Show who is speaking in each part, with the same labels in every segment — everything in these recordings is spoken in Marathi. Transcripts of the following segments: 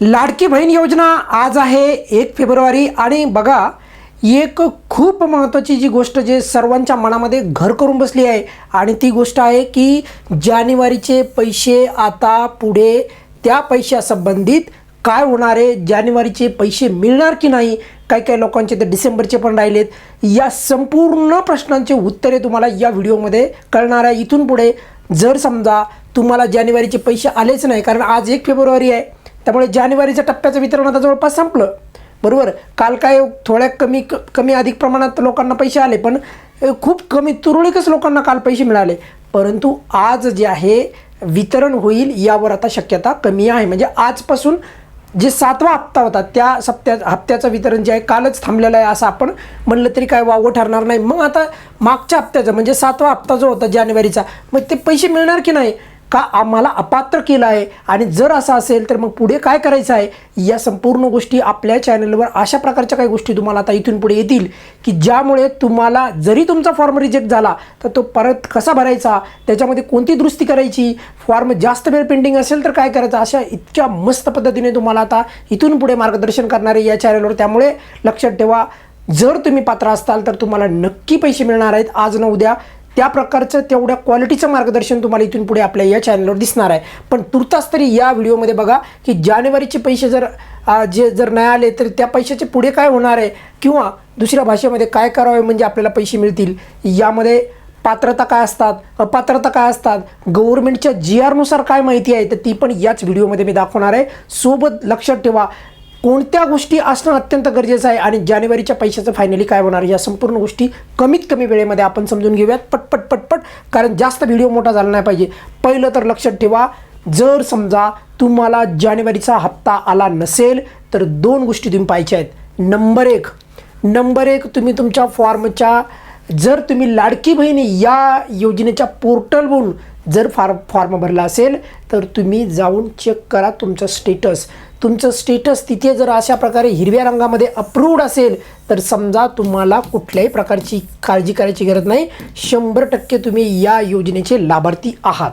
Speaker 1: लाडकी बहीण योजना आज आहे एक फेब्रुवारी आणि बघा एक खूप महत्त्वाची जी गोष्ट जे सर्वांच्या मनामध्ये घर करून बसली आहे आणि ती गोष्ट आहे की जानेवारीचे पैसे आता पुढे त्या पैशासंबंधित काय होणार आहे जानेवारीचे पैसे मिळणार की नाही काही काही लोकांचे तर डिसेंबरचे पण राहिलेत या संपूर्ण प्रश्नांचे उत्तरे तुम्हाला या व्हिडिओमध्ये कळणार आहे. इथून पुढे जर समजा तुम्हाला जानेवारीचे पैसे आलेच नाही कारण आज एक फेब्रुवारी आहे त्यामुळे जानेवारीच्या टप्प्याचं वितरण आता जवळपास संपलं. बरोबर? काल काय थोड्या कमी क कमी अधिक प्रमाणात लोकांना पैसे आले पण खूप कमी तुरळकच लोकांना काल पैसे मिळाले. परंतु आज जे आहे वितरण होईल यावर आता शक्यता कमी आहे. म्हणजे आजपासून जे सातवा हप्ता होता त्या सप्त्या हप्त्याचं वितरण जे आहे कालच थांबलेलं आहे असं आपण म्हणलं तरी काय वावं ठरणार नाही. मग आता मागच्या हप्त्याचं म्हणजे सातवा हप्ता जो होता जानेवारीचा मग ते पैसे मिळणार की नाही? का आम्हाला अपात्र केलं आहे? आणि जर असं असेल तर मग पुढे काय करायचं आहे? या संपूर्ण गोष्टी आपल्या चॅनलवर अशा प्रकारच्या काही गोष्टी तुम्हाला आता इथून पुढे येतील की ज्यामुळे तुम्हाला जरी तुमचा फॉर्म रिजेक्ट झाला तर तो परत कसा भरायचा? त्याच्यामध्ये कोणती दुरुस्ती करायची? फॉर्म जास्त वेळ पेंडिंग असेल तर काय करायचं? अशा इतक्या मस्त पद्धतीने तुम्हाला आता इथून पुढे मार्गदर्शन करणारे या चॅनलवर त्यामुळे लक्षात ठेवा जर तुम्ही पात्र असाल तर तुम्हाला नक्की पैसे मिळणार आहेत. आज न उद्या त्या प्रकारचं तेवढ्या क्वालिटीचं मार्गदर्शन तुम्हाला इथून पुढे आपल्या या चॅनलवर दिसणार आहे. पण तुर्तास तरी या व्हिडिओमध्ये बघा की जानेवारीचे पैसे जर जे जर नाही आले तर त्या पैशाचे पुढे काय होणार आहे? किंवा दुसऱ्या भाषेमध्ये काय करावे म्हणजे आपल्याला पैसे मिळतील? यामध्ये पात्रता काय असतात? अपात्रता काय असतात? गव्हर्नमेंटच्या जी आरनुसार काय माहिती आहे? तर ती पण याच व्हिडिओमध्ये मी दाखवणार आहे. सोबत लक्षात ठेवा. कोणत्या गोष्टी असणं अत्यंत गरजेचं आहे आणि जानेवारीच्या पैशाचं फायनली काय होणार या संपूर्ण गोष्टी कमीत कमी वेळेमध्ये आपण समजून घेऊयात. पटपट पटपट कारण जास्त व्हिडिओ मोठा झाला नाही पाहिजे. पहिलं तर लक्षात ठेवा जर समजा तुम्हाला जानेवारीचा हप्ता आला नसेल तर दोन गोष्टी तुम्ही पाहिजे आहेत. नंबर एक नंबर एक तुम्ही तुमच्या फॉर्मच्या जर तुम्ही लाडकी बहिणी या योजनेच्या पोर्टलवरून जर फार फॉर्म भरला असेल तर तुम्ही जाऊन चेक करा तुमचं स्टेटस तुमचं स्टेटस तिथे जर अशा प्रकारे हिरव्या रंगामध्ये अप्रूव्ड असेल तर समजा तुम्हाला कुठल्याही प्रकारची काळजी करायची गरज नाही. शंभर टक्के तुम्ही या योजनेचे लाभार्थी आहात.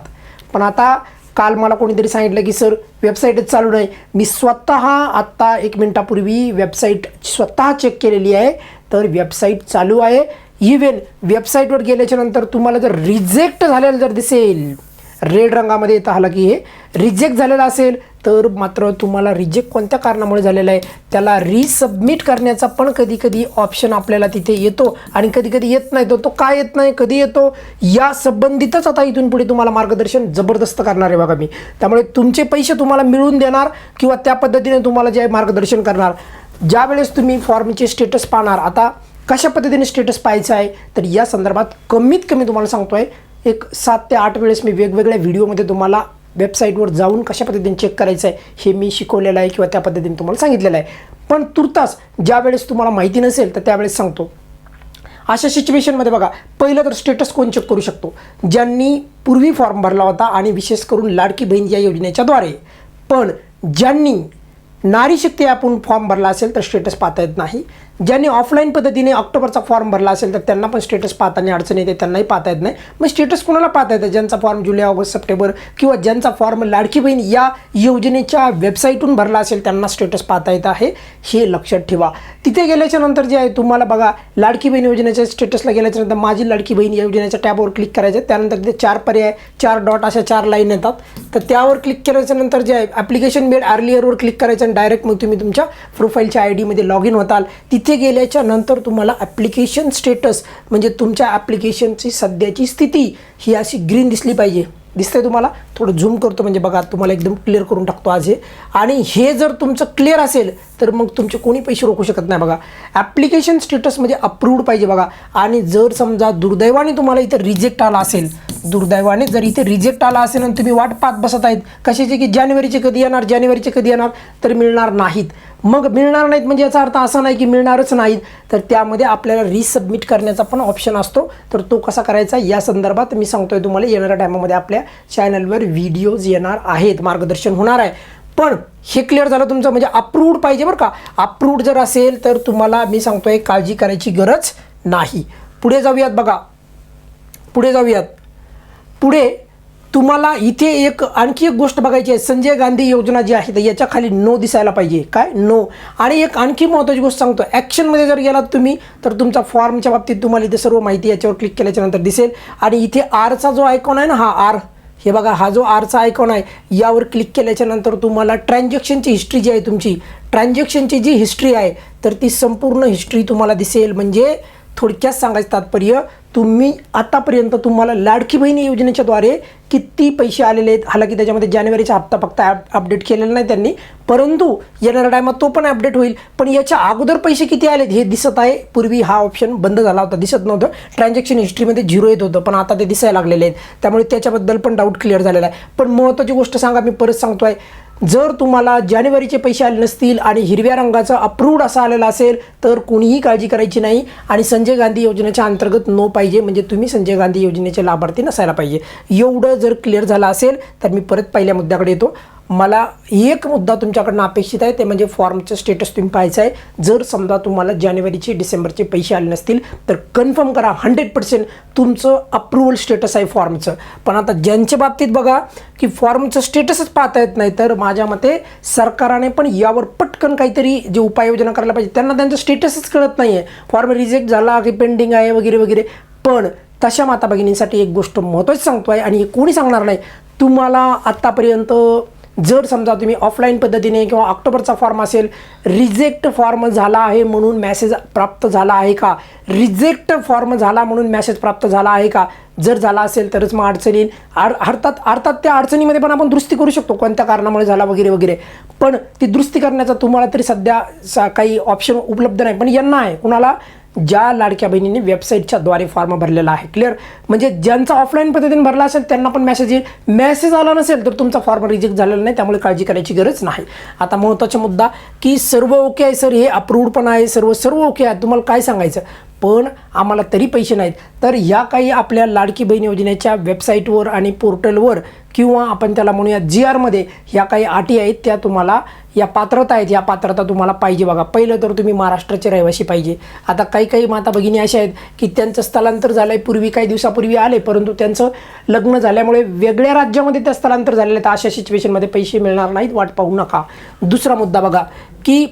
Speaker 1: पण आता काल मला कोणीतरी सांगितलं की सर वेबसाईटच चालू नाही. मी स्वतः आत्ता एक मिनटापूर्वी वेबसाईट स्वतः चेक केलेली आहे. तर वेबसाईट चालू आहे. इवन वेबसाईटवर गेल्याच्यानंतर तुम्हाला जर रिजेक्ट झालेलं जर दिसेल रेड रंगामध्ये येतं. आलं की हे रिजेक्ट झालेलं असेल तर मात्र तुम्हाला रिजेक्ट कोणत्या कारणामुळे झालेलं आहे? त्याला रिसबमिट करण्याचा पण कधी कधी ऑप्शन आपल्याला तिथे येतो आणि कधी कधी येत नाही. तो तो काय येत नाही कधी येतो? या संबंधितच आता इथून पुढे तुम्हाला मार्गदर्शन जबरदस्त करणार आहे बघा मी. त्यामुळे तुमचे पैसे तुम्हाला मिळवून देणार किंवा त्या पद्धतीने तुम्हाला जे आहे मार्गदर्शन करणार. ज्यावेळेस तुम्ही फॉर्मचे स्टेटस पाहणार आता कशा पद्धतीने स्टेटस पाहायचं आहे? तर या संदर्भात कमीत कमी तुम्हाला सांगतो आहे एक सात ते आठ वेळेस मी वेगवेगळ्या व्हिडिओमध्ये तुम्हाला वेबसाईटवर जाऊन कशा पद्धतीने चेक करायचं आहे हे मी शिकवलेलं आहे किंवा त्या पद्धतीने तुम्हाला सांगितलेलं आहे. पण तुर्तास ज्यावेळेस तुम्हाला माहिती नसेल तर त्यावेळेस सांगतो. अशा सिच्युएशनमध्ये बघा पहिलं तर स्टेटस कोण चेक करू शकतो? ज्यांनी पूर्वी फॉर्म भरला होता आणि विशेष करून लाडकी बहीण या योजनेच्याद्वारे पण ज्यांनी नारी शक्ती आपण फॉर्म भरला असेल तर स्टेटस पाहता येत नाही. ज्यांनी ऑफलाईन पद्धतीने ऑक्टोबरचा फॉर्म भरला असेल तर त्यांना पण स्टेटस पाहताना अडचण येते त्यांनाही पाहता येत नाही. मग स्टेटस कोणाला पाहता येतं? ज्यांचा फॉर्म जुलै ऑगस्ट सप्टेंबर किंवा ज्यांचा फॉर्म लाडकी बहीण या योजनेच्या वेबसाईटून भरला असेल त्यांना स्टेटस पाहता येत आहे. हे लक्षात ठेवा. तिथे गेल्याच्यानंतर जे आहे तुम्हाला बघा लाडकी बहीण योजनेच्या स्टेटसला गेल्याच्यानंतर माझी लाडकी बहीण या योजनेच्या टॅबवर क्लिक करायचं. आहे. त्यानंतर तिथे चार पर्याय चार डॉट अशा चार लाईन येतात. तर त्यावर क्लिक केल्याच्यानंतर जे आहे ॲप्लिकेशन मेड अर्लियरवर क्लिक करायचं आणि डायरेक्ट मग तुम्ही तुमच्या प्रोफाईलच्या आय डीमध्ये लॉग इन होताल. तिथे गेल्याच्यानंतर तुम्हाला ॲप्लिकेशन स्टेटस म्हणजे तुमच्या ॲप्लिकेशनची सध्याची स्थिती ही अशी ग्रीन दिसली पाहिजे. दिसतंय तुम्हाला? थोडं झूम करतो म्हणजे बघा तुम्हाला एकदम क्लिअर करून टाकतो आज हे. आणि हे जर तुमचं क्लिअर असेल तर मग तुमचे कोणी पैसे रोखू शकत नाही बघा. ॲप्लिकेशन स्टेटस म्हणजे अप्रूव्ड पाहिजे बघा. आणि जर समजा दुर्दैवाने तुम्हाला इथे रिजेक्ट आला असेल दुर्दैवाने जर इथे रिजेक्ट आला असेल आणि तुम्ही वाट पाहत बसत आहेत कशाचे की जानेवारीचे कधी येणार जानेवारीचे कधी येणार तर मिळणार नाहीत. मग मिळणार नाहीत म्हणजे याचा अर्थ असा नाही की मिळणारच नाहीत. तर त्यामध्ये आपल्याला रिसबमिट करण्याचा पण ऑप्शन असतो. तर तो कसा करायचा? या संदर्भात मी सांगतोय तुम्हाला येणाऱ्या टायमामध्ये आपल्या चॅनलवर व्हिडिओज येणार आहेत. मार्गदर्शन होणार आहे. पण हे क्लिअर झालं तुमचं? म्हणजे अप्रूव्ड पाहिजे बरं का? अप्रूव्ड जर असेल तर तुम्हाला मी सांगतोय काळजी करायची गरज नाही. पुढे जाऊयात बघा. पुढे जाऊयात. पुढे तुम्हाला इथे एक आणखी एक गोष्ट बघायची आहे. संजय गांधी योजना जी आहे तर याच्या खाली नो दिसायला पाहिजे. काय? नो आणि एक आणखी महत्त्वाची गोष्ट सांगतो. ॲक्शनमध्ये जर गेलात तुम्ही तर तुमचा फॉर्मच्या बाबतीत तुम्हाला इथे सर्व माहिती याच्यावर क्लिक केल्याच्यानंतर दिसेल. आणि इथे आरचा जो आयकॉन आहे ना हा आर हे बघा हा जो आरचा आयकॉन आहे यावर क्लिक केल्याच्यानंतर तुम्हाला ट्रान्झॅक्शनची हिस्ट्री जी आहे तुमची ट्रान्झॅक्शनची जी हिस्ट्री आहे तर ती संपूर्ण हिस्ट्री तुम्हाला दिसेल. म्हणजे थोडक्यात सांगायचं तात्पर्य तुम्ही आतापर्यंत तुम्हाला लाडकी बहिणी योजनेच्याद्वारे किती पैसे आलेले आहेत? हालाकी त्याच्यामध्ये जानेवारीचा हप्ता फक्त ॲप अपडेट केलेला नाही त्यांनी. परंतु येणाऱ्या टायमात तो पण अपडेट होईल. पण याच्या अगोदर पैसे किती आलेत हे दिसत आहे. पूर्वी हा ऑप्शन बंद झाला होता दिसत नव्हतं. ट्रान्झॅक्शन हिस्ट्रीमध्ये झिरो येत होतं पण आता ते दिसायला लागलेले आहेत. त्यामुळे त्याच्याबद्दल पण डाऊट क्लिअर झालेला आहे. पण महत्त्वाची गोष्ट सांगा मी परत सांगतो आहे जर तुम्हाला जानेवारीचे पैसे आले नसतील आणि हिरव्या रंगाचा अप्रूव्ड असा आलेला असेल तर कोणीही काळजी करायची नाही आणि संजय गांधी योजनेच्या अंतर्गत नो पाहिजे म्हणजे तुम्ही संजय गांधी योजनेचे लाभार्थी नसायला पाहिजे. एवढं जर क्लिअर झालं असेल तर मी परत पहिल्या मुद्द्याकडे येतो. मला एक मुद्दा तुमच्याकडनं अपेक्षित आहे ते म्हणजे फॉर्मचं स्टेटस तुम्ही पाहायचं आहे. जर समजा तुम्हाला जानेवारीचे डिसेंबरचे पैसे आले नसतील तर कन्फर्म करा हंड्रेड पर्सेंट तुमचं अप्रुव्हल स्टेटस आहे फॉर्मचं. पण आता ज्यांच्या बाबतीत बघा की फॉर्मचं स्टेटसच पाहता येत नाही तर माझ्या मते सरकाराने पण यावर पटकन काहीतरी जे उपाययोजना करायला पाहिजे त्यांना त्यांचं स्टेटसच कळत नाही आहे फॉर्म रिजेक्ट झाला की पेंडिंग आहे वगैरे वगैरे. पण तशा माता भगिनींसाठी एक गोष्ट महत्त्वाची सांगतो आहे आणि हे कोणी सांगणार नाही तुम्हाला आत्तापर्यंत जर समजा तुम्ही ऑफलाईन पद्धतीने किंवा ऑक्टोबरचा फॉर्म असेल रिजेक्ट फॉर्म झाला आहे म्हणून मॅसेज प्राप्त झाला आहे का? रिजेक्ट फॉर्म झाला म्हणून मॅसेज प्राप्त झाला आहे का? जर झाला असेल तरच मग अडचणी येईल. अर्थात अर्थात त्या अडचणीमध्ये पण आपण दुरुस्ती करू शकतो कोणत्या कारणामुळे झाला वगैरे वगैरे. पण ती दुरुस्ती करण्याचा तुम्हाला तरी सध्या सा- काही ऑप्शन उपलब्ध नाही. पण यांना आहे. कुणाला? ज्या लाडक्या बहिणींनी वेबसाईटच्या द्वारे फॉर्म भरलेला आहे. क्लिअर म्हणजे ज्यांचा ऑफलाईन पद्धतीने भरला असेल त्यांना पण मेसेज येईल. मेसेज आला नसेल तर तुमचा फॉर्म रिजेक्ट झालेला नाही त्यामुळे काळजी करायची गरज नाही. आता महत्त्वाचा मुद्दा की सर्व ओके आहे सर हे अप्रूव्ड पण आहे सर्व सर्व ओके आहे. तुम्हाला काय सांगायचं? पण आम्हाला तरी पैसे नाहीत. तर या काही आपल्या लाडकी बहीण योजनेच्या वेबसाईटवर आणि पोर्टलवर किंवा आपण त्याला म्हणूया जी आरमध्ये ह्या काही अटी आहेत त्या तुम्हाला या पात्रता आहेत या पात्रता तुम्हाला पाहिजे बघा. पहिलं तर तुम्ही महाराष्ट्राचे रहिवासी पाहिजे. आता काही काही माता भगिनी अशा आहेत की त्यांचं स्थलांतर झालं आहे पूर्वी काही दिवसापूर्वी आले परंतु त्यांचं लग्न झाल्यामुळे वेगळ्या राज्यामध्ये त्या स्थलांतर झालेलं तर अशा सिच्युएशनमध्ये पैसे मिळणार नाहीत वाट पाहू नका. दुसरा मुद्दा बघा की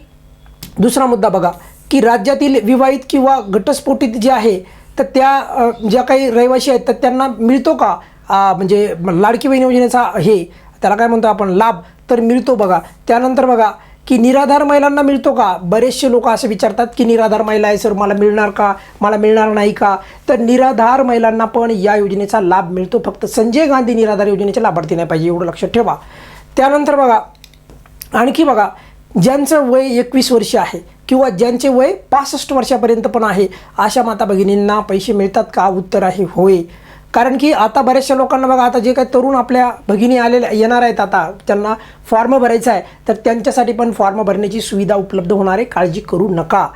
Speaker 1: दुसरा मुद्दा बघा की राज्यातील विवाहित किंवा घटस्फोटित जे आहे तर त्या ज्या काही रहिवासी आहेत तर त्यांना मिळतो का? म्हणजे लाडकी बहीण योजनेचा हे त्याला काय म्हणतो आपण लाभ तर मिळतो बघा. त्यानंतर बघा की निराधार महिलांना मिळतो का? बरेचसे लोक असे विचारतात की निराधार महिला आहे सर मला मिळणार का? मला मिळणार नाही का? तर निराधार महिलांना पण या योजनेचा लाभ मिळतो. फक्त संजय गांधी निराधार योजनेचे लाभार्थी नाही पाहिजे एवढं लक्षात ठेवा. त्यानंतर बघा आणखी बघा ज्यांचं वय एकवीस वर्ष आहे किंवा ज्यांचे वय पासष्ट वर्षापर्यंत पण आहे अशा माता भगिनींना पैसे मिळतात का? उत्तर आहे होय. कारण की आता बऱ्याचशा लोकांना बघा आता जे काही तरुण आपल्या भगिनी आलेल्या येणार आहेत आता त्यांना फॉर्म भरायचा आहे तर त्यांच्यासाठी पण फॉर्म भरण्याची सुविधा उपलब्ध होणार आहे. काळजी करू नका.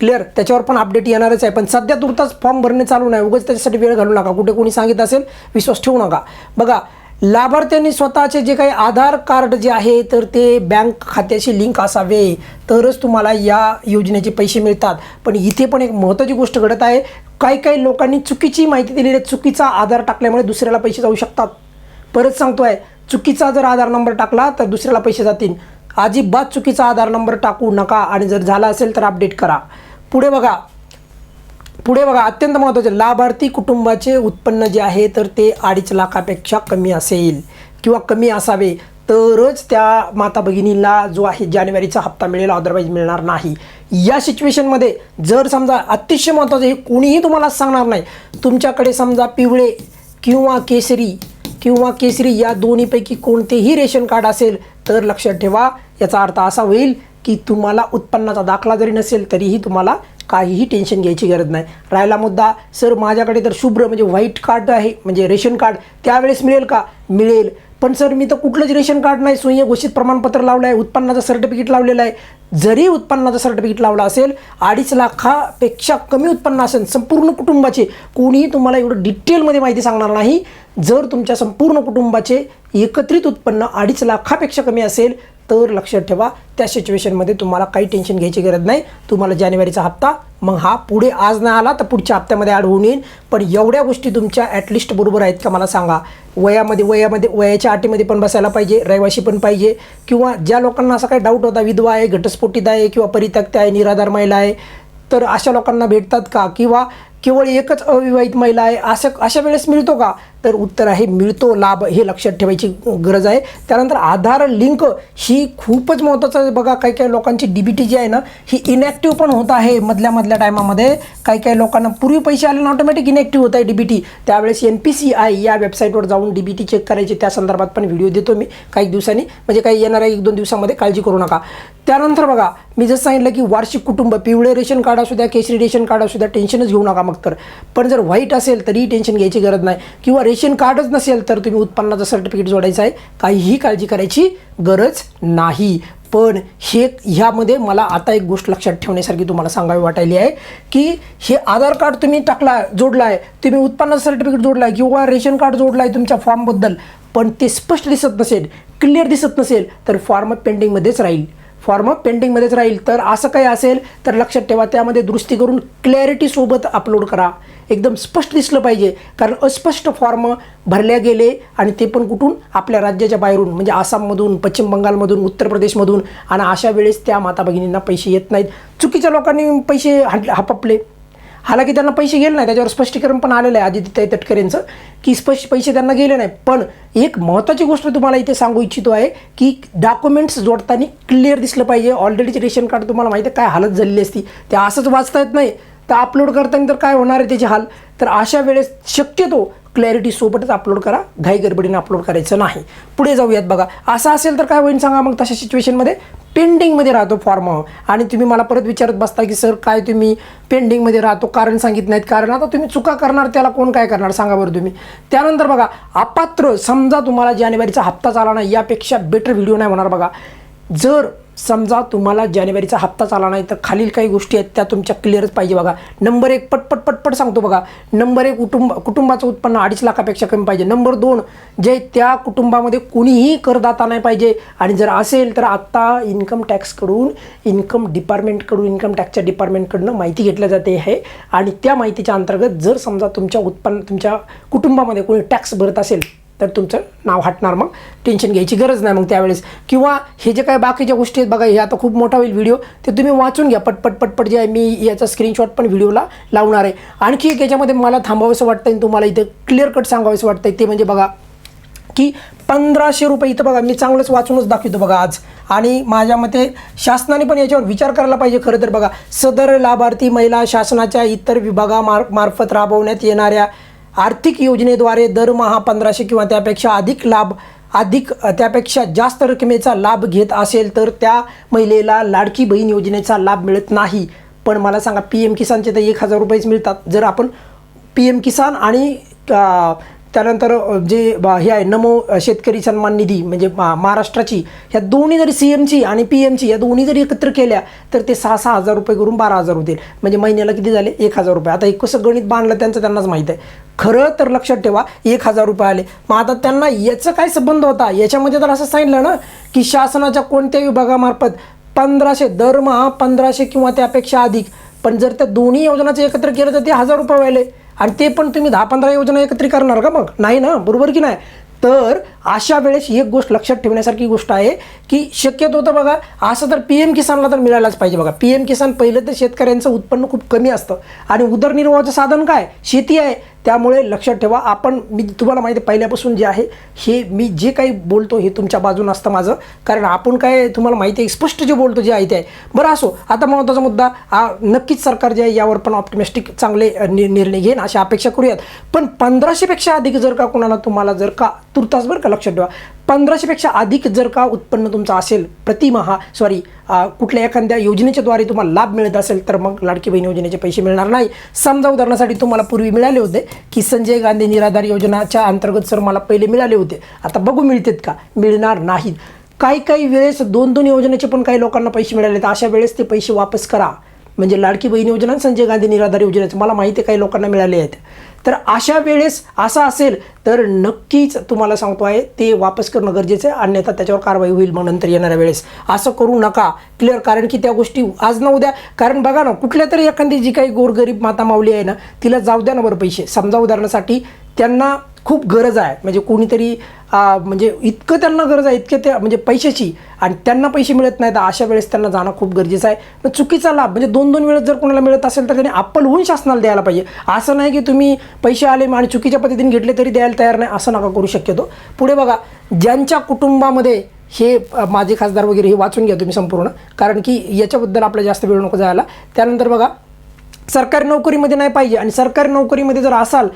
Speaker 1: क्लिअर त्याच्यावर पण अपडेट येणारच आहे. पण सध्या तुर्तास फॉर्म भरणे चालू नाही. उगाच त्याच्यासाठी वेळ घालू नका. कुठे कोणी सांगित असेल विश्वास ठेवू नका. बघा लाभार्थ्यांनी स्वतःचे जे काही आधार कार्ड जे आहे तर ते बँक खात्याशी लिंक असावे. तरच तुम्हाला या योजनेचे पैसे मिळतात. पण इथे पण एक महत्त्वाची गोष्ट घडत आहे. काही काही लोकांनी चुकीची माहिती दिलेली आहे. चुकीचा आधार टाकल्यामुळे दुसऱ्याला पैसे जाऊ शकतात. परत सांगतो आहे चुकीचा जर आधार नंबर टाकला तर दुसऱ्याला पैसे जातील. अजिबात चुकीचा आधार नंबर टाकू नका. आणि जर झाला असेल तर अपडेट करा. पुढे बघा पुढे बघा अत्यंत महत्त्वाचे. लाभार्थी कुटुंबाचे उत्पन्न जे आहे तर ते अडीच लाखापेक्षा कमी असेल किंवा कमी असावे. तरच त्या माता भगिनीला जो आहे जानेवारीचा हप्ता मिळेल अदरवाईज मिळणार नाही. या सिच्युएशनमध्ये जर समजा अतिशय महत्त्वाचं हे कोणीही तुम्हाला सांगणार नाही. तुमच्याकडे समजा पिवळे किंवा केसरी किंवा केसरी या दोन्हीपैकी कोणतेही रेशन कार्ड असेल तर लक्षात ठेवा. याचा अर्थ असा होईल की तुम्हाला उत्पन्नाचा दाखला जरी नसेल तरीही तुम्हाला काहीही टेन्शन घ्यायची गरज नाही. राहिला मुद्दा सर माझ्याकडे तर शुभ्र म्हणजे व्हाईट कार्ड आहे म्हणजे रेशन कार्ड त्यावेळेस मिळेल का? मिळेल. पण सर मी तर कुठलंच रेशन कार्ड नाही सुय घोषित प्रमाणपत्र लावलं आहे उत्पन्नाचं सर्टिफिकेट लावलेलं आहे. जरी उत्पन्नाचं सर्टिफिकेट लावलं असेल अडीच लाखापेक्षा कमी उत्पन्न असेल संपूर्ण कुटुंबाचे कोणीही तुम्हाला एवढं डिटेलमध्ये माहिती सांगणार नाही. जर तुमच्या संपूर्ण कुटुंबाचे एकत्रित उत्पन्न अडीच लाखापेक्षा कमी असेल तर लक्षात ठेवा त्या सिच्युएशनमध्ये तुम्हाला काही टेन्शन घ्यायची गरज नाही. तुम्हाला जानेवारीचा हप्ता मग हा पुढे आज नाही आला तर पुढच्या हप्त्यामध्ये ॲड होऊन येईल. पण एवढ्या गोष्टी तुमच्या ॲटलिस्ट बरोबर आहेत का मला सांगा. वयामध्ये वयामध्ये वयाच्या अटीमध्ये पण बसायला पाहिजे रहिवाशी पण पाहिजे किंवा ज्या लोकांना असा काही डाऊट होता विधवा आहे घटस्फोटित आहे किंवा परित्यक्त आहे निराधार महिला आहे तर अशा लोकांना भेटतात का? किंवा केवळ एकच अविवाहित महिला आहे असं अशा वेळेस मिळतो का? तर उत्तर आहे मिळतो लाभ हे लक्षात ठेवायची गरज आहे. त्यानंतर आधार लिंक ही खूपच महत्त्वाचं आहे. बघा काही काही लोकांची डी बी टी जी आहे ना ही इनॅक्टिव्ह पण होत आहे मधल्या मधल्या टायमामध्ये. काही काही लोकांना पूर्वी पैसे आले ना ऑटोमॅटिक इनॅक्टिव्ह होत आहे डी बी टी त्यावेळेस एन पी सी आय या वेबसाईटवर जाऊन डी बी टी चेक करायची. त्या संदर्भात पण व्हिडिओ देतो मी. काही दिवसांनी म्हणजे काही येणाऱ्या एक दोन दिवसामध्ये काळजी करू नका. त्यानंतर बघा मी जसं सांगितलं की वार्षिक कुटुंब पिवळे रेशन कार्ड असू द्या केशरी रेशन कार्ड असू द्या टेन्शनच घेऊ नका मग तर. पण जर व्हाईट असेल तरीही टेन्शन घ्यायची गरज नाही. किंवा रेशन कार्डच नसेल तर तुम्ही उत्पन्नाचं सर्टिफिकेट जोडायचं आहे काहीही काळजी करायची गरज नाही. पण हे ह्यामध्ये मला आता एक गोष्ट लक्षात ठेवण्यासारखी तुम्हाला सांगावी वाटायली आहे की हे आधार कार्ड तुम्ही टाकला जोडला आहे तुम्ही उत्पन्नाचं सर्टिफिकेट जोडला आहे किंवा रेशन कार्ड जोडला आहे तुमच्या फॉर्मबद्दल पण ते स्पष्ट दिसत नसेल क्लिअर दिसत नसेल तर फॉर्म पेंडिंगमध्येच राहील. फॉर्म पेंडिंगमध्येच राहील. तर असं काही असेल तर लक्षात ठेवा त्यामध्ये दुरुस्ती करून क्लॅरिटीसोबत अपलोड करा. एकदम स्पष्ट दिसलं पाहिजे कारण अस्पष्ट फॉर्म भरल्या गेले आणि ते पण कुठून? आपल्या राज्याच्या बाहेरून म्हणजे आसाममधून पश्चिम बंगालमधून उत्तर प्रदेशमधून. आणि अशा वेळेस त्या माता भगिनींना पैसे येत नाहीत. चुकीच्या लोकांनी पैसे हट हापपले. हालाकी त्यांना पैसे गेले नाही त्याच्यावर स्पष्टीकरण पण आलेलं आहे आदित्य तटकरेंचं की स्पष्ट पैसे त्यांना गेले नाही. पण एक महत्त्वाची गोष्ट तुम्हाला इथे सांगू इच्छितो आहे की डॉक्युमेंट्स जोडताना क्लिअर दिसलं पाहिजे. ऑलरेडीचे रेशन कार्ड तुम्हाला माहिती आहे काय हालत झालेली असती ते असंच वाचता येत नाही. तर अपलोड करताना तर काय होणार आहे त्याचे हाल? तर अशा वेळेस शक्यतो क्लॅरिटी सोबतच अपलोड करा. घाई गडबडीने अपलोड करायचं नाही. पुढे जाऊयात बघा. असं असेल तर काय होईल सांगा मग तशा सिच्युएशनमध्ये पेंडिंगमध्ये राहतो फॉर्म आणि तुम्ही मला परत विचारत बसता की सर काय तुम्ही पेंडिंगमध्ये राहतो? कारण सांगित नाहीत. कारण आता तुम्ही चुका करणार त्याला कोण काय करणार? सांगा बरं तुम्ही. त्यानंतर बघा अपात्र समजा तुम्हाला जानेवारीचा हप्ता आला नाही यापेक्षा बेटर व्हिडिओ नाही होणार बघा. जर समजा तुम्हाला जानेवारीचा हप्ताच आला नाही तर खालील काही गोष्टी आहेत त्या तुमच्या क्लिअरच पाहिजे बघा. नंबर एक पटपट पटपट सांगतो बघा. नंबर एक कुटुंब कुटुंबाचं उत्पन्न अडीच लाखापेक्षा कमी पाहिजे. नंबर दोन जे त्या कुटुंबामध्ये कुणीही करदाता नाही पाहिजे. आणि जर असेल तर आत्ता इन्कम टॅक्सकडून इन्कम डिपार्टमेंटकडून इन्कम टॅक्सच्या डिपार्टमेंटकडनं माहिती घेतल्या जाते आहे आणि त्या माहितीच्या अंतर्गत जर समजा तुमच्या उत्पन्न तुमच्या कुटुंबामध्ये कोणी टॅक्स भरत असेल तर तुमचं नाव हटणार मग. टेन्शन घ्यायची गरज नाही मग त्यावेळेस. किंवा हे जे काय बाकीच्या गोष्टी आहेत बघा हे आता खूप मोठा होईल व्हिडिओ ते तुम्ही वाचून घ्या. पटपट पटपट जे आहे मी याचा स्क्रीनशॉट पण व्हिडिओला लावणार आहे. आणखी एक याच्यामध्ये मला थांबावंसं वाटतं आणि तुम्हाला इथे क्लिअर कट सांगावंसं वाटतं ते म्हणजे बघा की पंधराशे रुपये इथं बघा मी चांगलंच वाचूनच दाखवतो बघा आज. आणि माझ्या मते शासनाने पण याच्यावर विचार करायला पाहिजे खरं तर बघा. सदर लाभार्थी महिला शासनाच्या इतर विभागामार्फत मार्फत राबवण्यात येणाऱ्या आर्थिक योजनेद्वारे दरमहा पंधराशे किंवा त्यापेक्षा अधिक लाभ अधिक त्यापेक्षा जास्त रकमेचा लाभ घेत असेल तर त्या महिलेला लाडकी बहीण योजनेचा लाभ मिळत नाही. पण मला सांगा पी एम किसानचे तर एक हजार रुपयेच मिळतात. जर आपण पी एम किसान आणि त्यानंतर जे ब- हे आहे नमो शेतकरी सन्मान निधी म्हणजे महाराष्ट्राची ह्या दोन्ही जरी सी एमची आणि पी एमची या दोन्ही जरी एकत्र केल्या तर ते सहा सहा हजार रुपये करून बारा हजार होतील. म्हणजे महिन्याला किती झाले? एक हजार रुपये. आता एक कसं गणित बांधलं त्यांचं त्यांनाच माहीत आहे. खरं तर लक्षात ठेवा एक हजार रुपये आले. मग आता त्यांना याचं काय संबंध होता? याच्यामध्ये तर असं सांगितलं ना की शासनाच्या कोणत्या विभागामार्फत पंधराशे दरमहा पंधराशे किंवा त्यापेक्षा अधिक पण जर त्या दोन्ही योजनाचं एकत्र केलं तर ते हजार रुपये व्हायले. आणि ते पण तुम्ही दहा पंधरा योजना एकत्रित करणार का मग? नाही ना? बरोबर की नाही? तर अशा वेळेस एक गोष्ट लक्षात ठेवण्यासारखी गोष्ट आहे की शक्यतो तर बघा असं तर पी एम किसानला तर मिळायलाच पाहिजे बघा. पी एम किसान पहिलं तर शेतकऱ्यांचं उत्पन्न खूप कमी असतं. आणि उदरनिर्वाहाचं साधन काय? शेती आहे. त्यामुळे लक्षात ठेवा आपण मी तुम्हाला माहिती आहे पहिल्यापासून जे आहे हे मी जे काही बोलतो हे तुमच्या बाजून असतं माझं. कारण आपण काय तुम्हाला माहिती आहे स्पष्ट जे बोलतो जे आहे ते. आहे बरं असो आता महत्त्वाचा मुद्दा हा नक्कीच सरकार जे आहे यावर पण ऑप्टिमिस्टिक चांगले नि निर्णय घेईन अशा अपेक्षा करूयात. पण पंधराशेपेक्षा अधिक जर का कोणाला तुम्हाला जर का तुर्तास बरं का लक्षात ठेवा पंधराशेपेक्षा अधिक जर का उत्पन्न तुमचं असेल प्रतिमहा सॉरी कुठल्या एखाद्या योजनेच्याद्वारे तुम्हाला लाभ मिळत असेल तर मग लाडकी बहीण योजनेचे पैसे मिळणार नाही. समजा उदाहरणासाठी तुम्हाला पूर्वी मिळाले होते की संजय गांधी निराधार योजनाच्या अंतर्गत सर मला पहिले मिळाले होते. आता बघू मिळतात का? मिळणार नाहीत. काही काही वेळेस दोन दोन योजनेचे पण काही लोकांना पैसे मिळाले तर अशा वेळेस ते पैसे वापस करा. म्हणजे लाडकी बहीण योजना संजय गांधी निराधार योजनेचं मला माहिती आहे काही लोकांना मिळाले आहेत. तर अशा वेळेस असं असेल तर नक्कीच तुम्हाला सांगतो आहे ते वापस करणं गरजेचं आहे. अन्यथा त्याच्यावर कारवाई होईल मग नंतर येणाऱ्या वेळेस. असं करू नका. क्लिअर कारण की त्या गोष्टी आज न उद्या. कारण बघा ना कुठल्या तरी एखादी जी काही गोरगरीब माता माऊली आहे ना तिला जाऊ द्या ना बरं पैसे. समजा उदाहरणासाठी त्यांना खूप गरज आहे. म्हणजे कोणीतरी म्हणजे इतकं त्यांना गरज आहे इतकं त्या म्हणजे पैशाची. आणि त्यांना पैसे मिळत नाहीत अशा वेळेस त्यांना जाणं खूप गरजेचं आहे. पण चुकीचा लाभ म्हणजे दोन दोन वेळेस जर कोणाला मिळत असेल तर त्याने अप्पल होऊन शासनाला द्यायला पाहिजे. असं नाही की तुम्ही पैसे आले आणि चुकीच्या पद्धतीने घेतले तरी द्यायला तयार नाही असं नका करू शक्यतो. पुढे बघा ज्यांच्या कुटुंबामध्ये हे माझे खासदार वगैरे हे वाचून घ्या तुम्ही संपूर्ण. कारण की याच्याबद्दल आपला जास्त वेळ नको जायला. त्यानंतर बघा सरकारी नोकरीमध्ये नाही पाहिजे. आणि सरकारी नोकरीमध्ये जर असाल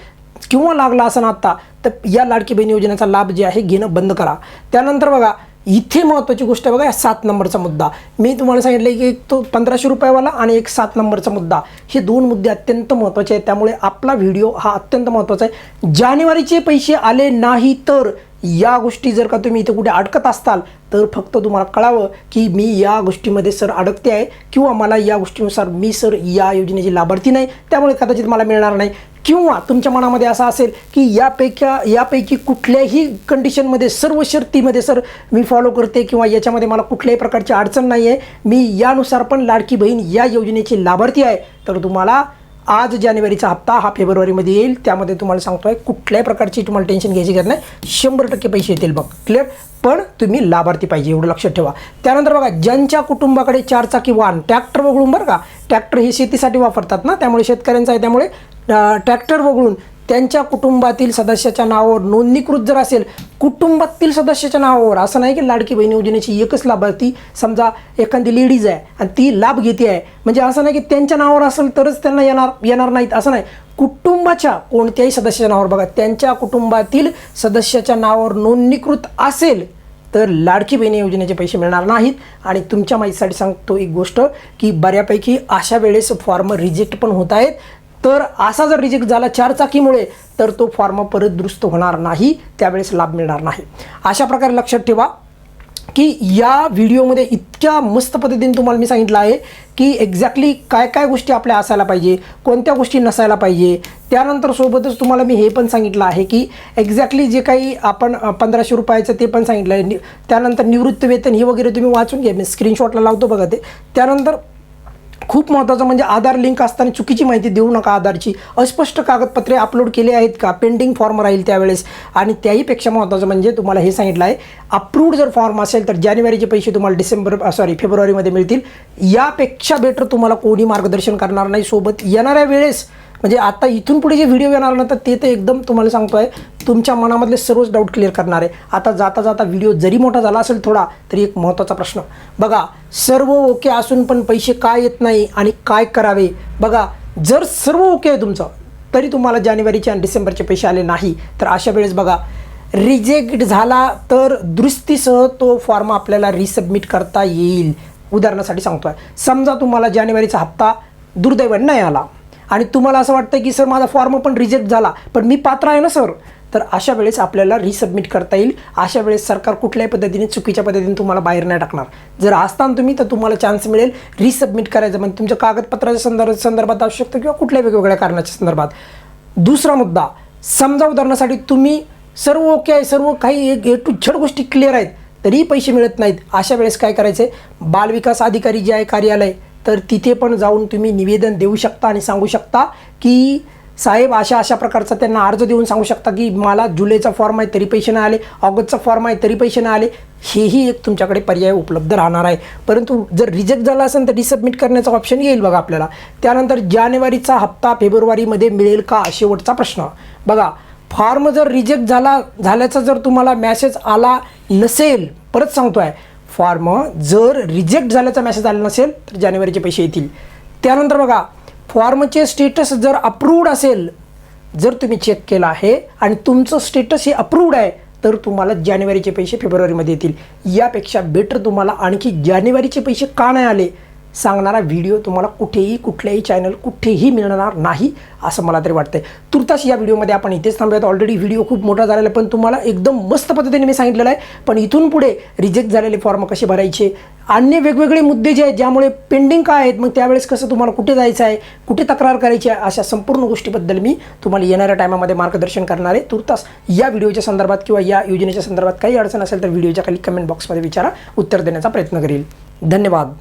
Speaker 1: किंवा लागला असं आत्ता तर या लाडकी बहीण योजनेचा लाभ जे आहे घेणं बंद करा. त्यानंतर बघा इथे महत्त्वाची गोष्ट आहे बघा या सात नंबरचा मुद्दा. मी तुम्हाला सांगितलं की एक तो पंधराशे रुपयावाला आणि एक सात नंबरचा मुद्दा. हे दोन मुद्दे अत्यंत महत्त्वाचे आहेत. त्यामुळे आपला व्हिडिओ हा अत्यंत महत्त्वाचा आहे. जानेवारीचे पैसे आले नाही तर या गोष्टी जर का तुम्ही इथे कुठे अडकत असताल तर फक्त तुम्हाला कळावं की मी या गोष्टीमध्ये सर अडकते आहे किंवा मला या गोष्टीनुसार मी सर या योजनेची लाभार्थी नाही त्यामुळे कदाचित मला मिळणार नाही. किंवा तुमच्या मनामध्ये असं असेल की यापैकी यापैकी कुठल्याही कंडिशनमध्ये सर्व शर्तीमध्ये सर मी फॉलो करते किंवा याच्यामध्ये मला कुठल्याही प्रकारची अडचण नाही आहे मी यानुसार पण लाडकी बहीण या योजनेची लाभार्थी आहे तर तुम्हाला आज जानेवारीचा हप्ता हा फेब्रुवारीमध्ये येईल. त्यामध्ये तुम्हाला सांगतोय कुठल्याही प्रकारची तुम्हाला टेन्शन घ्यायची गरज नाही. शंभर टक्के पैसे येतील बघ. क्लिअर पण तुम्ही लाभार्थी पाहिजे एवढं लक्षात ठेवा. त्यानंतर बघा ज्यांच्या कुटुंबाकडे चारचाकी वाहन ट्रॅक्टर वगळून बरं का ट्रॅक्टर हे शेतीसाठी वापरतात ना त्यामुळे शेतकऱ्यांचं आहे त्यामुळे ट्रॅक्टर वगळून त्यांच्या कुटुंबातील सदस्याच्या नावावर नोंदणीकृत जर असेल कुटुंबातील सदस्याच्या नावावर असं नाही की लाडकी बहीण योजनेची एकच लाभार्थी समजा एखादी लेडीज आहे आणि ती लाभ घेते आहे. म्हणजे असं नाही की त्यांच्या नावावर असेल तरच त्यांना येणार येणार नाहीत असं नाही. कुटुंबाच्या कोणत्याही सदस्याच्या नावावर बघा त्यांच्या कुटुंबातील सदस्याच्या नावावर नोंदणीकृत असेल तर लाडकी बहिणी योजनेचे पैसे मिळणार नाहीत. आणि तुमच्या माहितीसाठी सांगतो एक गोष्ट की बऱ्यापैकी अशा वेळेस फॉर्म रिजेक्ट पण होत आहेत. तर असा जर रिजेक्ट झाला चारचाकीमुळे तर तो फॉर्म परत दुरुस्त होणार नाही त्यावेळेस लाभ मिळणार नाही. अशा प्रकारे लक्षात ठेवा की या व्हिडिओमध्ये इतक्या मस्त पद्धतीने तुम्हाला मी सांगितलं आहे की एक्झॅक्टली काय काय गोष्टी आपल्या असायला पाहिजे कोणत्या गोष्टी नसायला पाहिजे त्यानंतर सोबतच तुम्हाला मी हे पण सांगितलं आहे की एक्झॅक्टली जे काही आपण पंधराशे रुपयाचं ते पण सांगितलं आहे. नि त्यानंतर निवृत्त वेतन हे वगैरे तुम्ही वाचून घ्या. मी स्क्रीनशॉटला लावतो बघा ते. त्यानंतर खूप महत्त्वाचं म्हणजे आधार लिंक असताना चुकीची माहिती देऊ नका आधारची. अस्पष्ट कागदपत्रे अपलोड केले आहेत का? पेंडिंग फॉर्म राहील त्यावेळेस. आणि त्याहीपेक्षा महत्त्वाचं म्हणजे तुम्हाला हे सांगितलं आहे अप्रूव्ड जर फॉर्म असेल तर जानेवारीचे पैसे तुम्हाला डिसेंबर सॉरी फेब्रुवारीमध्ये मिळतील. यापेक्षा बेटर तुम्हाला कोणी मार्गदर्शन करणार नाही. सोबत येणाऱ्या वेळेस म्हणजे आता इथून पुढे जे व्हिडिओ येणार ना तर ते तर एकदम तुम्हाला सांगतो आहे तुमच्या मनामधले सर्वच डाऊट क्लिअर करणार आहे. आता जाता जाता व्हिडिओ जरी मोठा झाला असेल थोडा तरी एक महत्त्वाचा प्रश्न. बघा सर्व ओके असून पण पैसे काय येत नाही आणि काय करावे? बघा जर सर्व ओके आहे तुमचं तरी तुम्हाला जानेवारीचे आणि डिसेंबरचे पैसे आले नाही. तर अशा वेळेस बघा रिजेक्ट झाला तर दुरुस्तीसह तो फॉर्म आपल्याला रिसबमिट करता येईल. उदाहरणासाठी सांगतो आहे समजा तुम्हाला जानेवारीचा हप्ता दुर्दैवाने नाही आला. आणि तुम्हाला असं वाटतं की सर माझा फॉर्म पण रिजेक्ट झाला. पण मी पात्र आहे ना सर? तर अशा वेळेस आपल्याला रिसबमिट करता येईल. अशा वेळेस सरकार कुठल्याही पद्धतीने चुकीच्या पद्धतीने तुम्हाला बाहेर नाही टाकणार. जर असताना तुम्ही तर तुम्हाला चान्स मिळेल रिसबमिट करायचं. म्हणजे तुमच्या कागदपत्राच्या संदर्भ संदर्भात असू शकतं किंवा कुठल्याही वेगवेगळ्या कारणाच्या संदर्भात. दुसरा मुद्दा समजा उदाहरणासाठी तुम्ही सर्व ओके आहे सर्व काही एक ए टू झड गोष्टी क्लिअर आहेत तरीही पैसे मिळत नाहीत. अशा वेळेस काय करायचं आहे बालविकास अधिकारी जे आहे कार्यालय तर तिथे पण जाऊन तुम्ही निवेदन देऊ शकता आणि सांगू शकता की साहेब अशा अशा प्रकारचा त्यांना अर्ज देऊन सांगू शकता की मला जुलैचा फॉर्म आहे तरी पैसे नाही आले ऑगस्टचा फॉर्म आहे तरी पैसे नाही आले. हेही एक तुमच्याकडे पर्याय उपलब्ध राहणार आहे. परंतु जर रिजेक्ट झाला असेल तर रिसबमिट करण्याचा ऑप्शन येईल बघा आपल्याला. त्यानंतर जानेवारीचा हप्ता फेब्रुवारीमध्ये मिळेल का शेवटचा प्रश्न. बघा फॉर्म जर रिजेक्ट झाला झाल्याचा जर तुम्हाला मॅसेज आला नसेल परत सांगतो आहे फॉर्म जर रिजेक्ट झाल्याचा मेसेज आला नसेल तर जानेवारीचे पैसे येतील. त्यानंतर बघा फॉर्मचे स्टेटस जर अप्रूव्ड असेल जर तुम्ही चेक केलं आहे आणि तुमचं स्टेटस हे अप्रूव्ड आहे तर तुम्हाला जानेवारीचे पैसे फेब्रुवारीमध्ये येतील. यापेक्षा बेटर तुम्हाला आणखी जानेवारीचे पैसे का नाही आले? सांगणारा व्हिडिओ तुम्हाला कुठेही कुठल्याही चॅनल कुठेही मिळणार नाही असं मला तरी वाटतंय. तुर्तास या व्हिडिओमध्ये आपण इथेच थांबूयात. ऑलरेडी व्हिडिओ खूप मोठा झालेला आहे पण तुम्हाला एकदम मस्त पद्धतीने मी सांगितलेलं आहे. पण इथून पुढे रिजेक्ट झालेले फॉर्म कसे भरायचे? अन्य वेगवेगळे मुद्दे जे आहेत ज्यामुळे पेंडिंग काय आहेत मग त्यावेळेस कसं तुम्हाला कुठे जायचं आहे कुठे तक्रार करायची आहे अशा संपूर्ण गोष्टीबद्दल मी तुम्हाला येणाऱ्या टायमामध्ये मार्गदर्शन करणार आहे. तुर्तास या व्हिडिओच्या संदर्भात किंवा या योजनेच्या संदर्भात काही अडचण असेल तर व्हिडिओच्या खाली कमेंट बॉक्समध्ये विचारा. उत्तर देण्याचा प्रयत्न करेल. धन्यवाद.